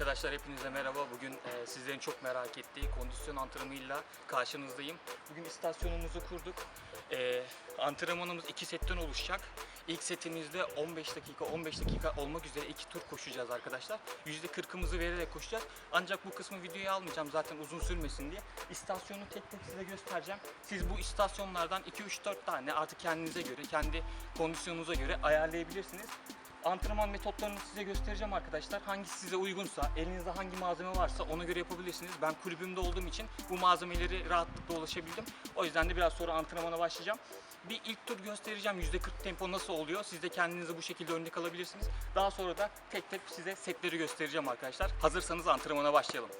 Arkadaşlar hepinize merhaba. Bugün e, sizlerin çok merak ettiği kondisyon antrenmanıyla karşınızdayım. Bugün istasyonumuzu kurduk. E, antrenmanımız iki setten oluşacak. İlk setimizde 15 dakika 15 dakika olmak üzere iki tur koşacağız arkadaşlar. %40'ımızı vererek koşacağız. Ancak bu kısmı videoya almayacağım zaten uzun sürmesin diye. İstasyonu tek tek size göstereceğim. Siz bu istasyonlardan 2-3-4 tane artık kendinize göre, kendi kondisyonunuza göre ayarlayabilirsiniz. Antrenman metotlarını size göstereceğim arkadaşlar. Hangisi size uygunsa, elinizde hangi malzeme varsa ona göre yapabilirsiniz. Ben kulübümde olduğum için bu malzemeleri rahatlıkla ulaşabildim. O yüzden de biraz sonra antrenmana başlayacağım. Bir ilk tur göstereceğim %40 tempo nasıl oluyor. Siz de kendinize bu şekilde örnek alabilirsiniz. Daha sonra da tek tek size setleri göstereceğim arkadaşlar. Hazırsanız antrenmana başlayalım.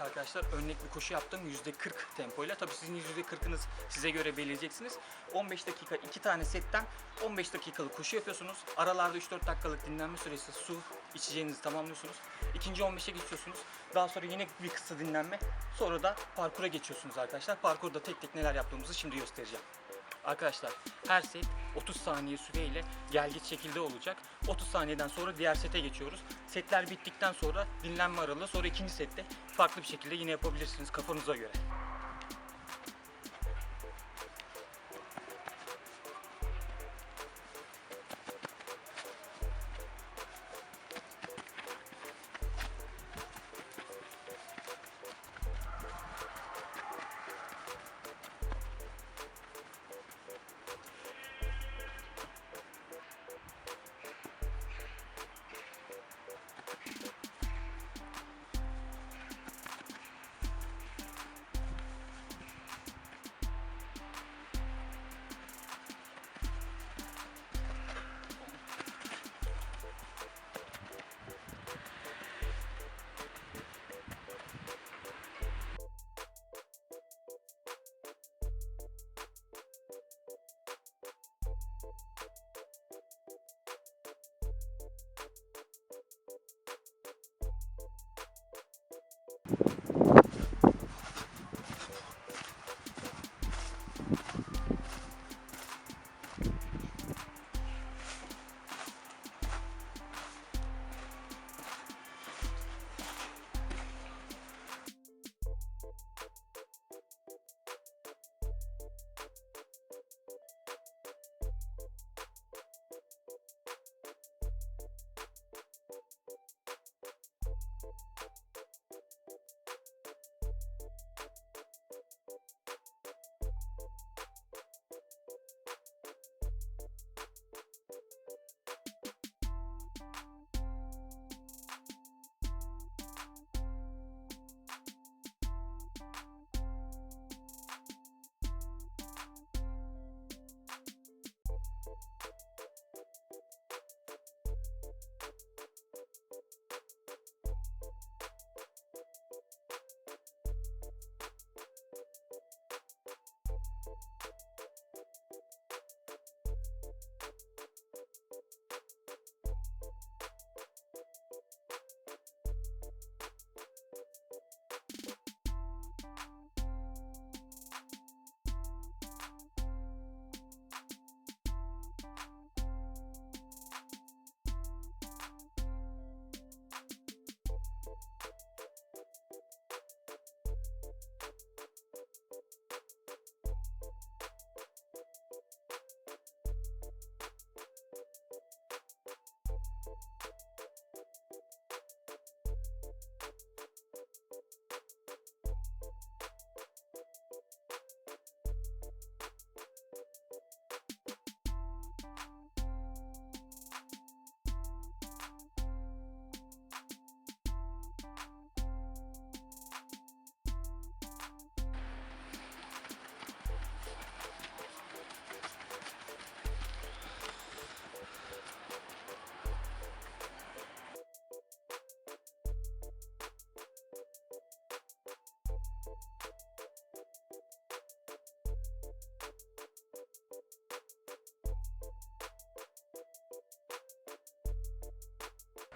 Arkadaşlar örnek bir koşu yaptım %40 tempoyla. Tabii sizin %40'ınız size göre belirleyeceksiniz. 15 dakika iki tane setten 15 dakikalık koşu yapıyorsunuz. Aralarda 3-4 dakikalık dinlenme süresi su içeceğinizi tamamlıyorsunuz. İkinci 15'e geçiyorsunuz. Daha sonra yine bir kısa dinlenme. Sonra da parkura geçiyorsunuz arkadaşlar. Parkurda tek tek neler yaptığımızı şimdi göstereceğim. Arkadaşlar her set 30 saniye süreyle gelgit şekilde olacak. 30 saniyeden sonra diğer sete geçiyoruz. Setler bittikten sonra dinlenme aralığı sonra ikinci sette farklı bir şekilde yine yapabilirsiniz kafanıza göre.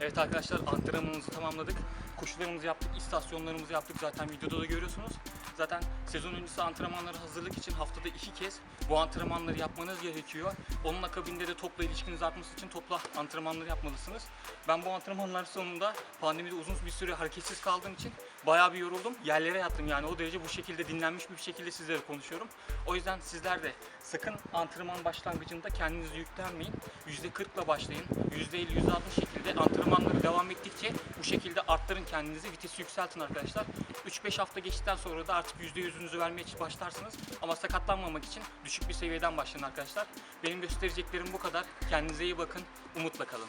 Evet arkadaşlar antrenmanımızı tamamladık. Koşularımızı yaptık, istasyonlarımızı yaptık. Zaten videoda da görüyorsunuz. Zaten sezon öncesi antrenmanlara hazırlık için haftada iki kez bu antrenmanları yapmanız gerekiyor. Onun akabinde de topla ilişkiniz artması için topla antrenmanları yapmalısınız. Ben bu antrenmanlar sonunda pandemide uzun bir süre hareketsiz kaldığım için bayağı bir yoruldum. Yerlere yattım yani o derece bu şekilde dinlenmiş bir şekilde sizlere konuşuyorum. O yüzden sizler de sakın antrenman başlangıcında kendinizi yüklenmeyin. %40 ile başlayın. %50, %60 şekilde antrenmanları devam ettikçe bu şekilde arttırın kendinizi. Vitesi yükseltin arkadaşlar. 3-5 hafta geçtikten sonra da artık %100'ünüzü vermeye başlarsınız. Ama sakatlanmamak için düşük bir seviyeden başlayın arkadaşlar. Benim göstereceklerim bu kadar. Kendinize iyi bakın. Umutla kalın.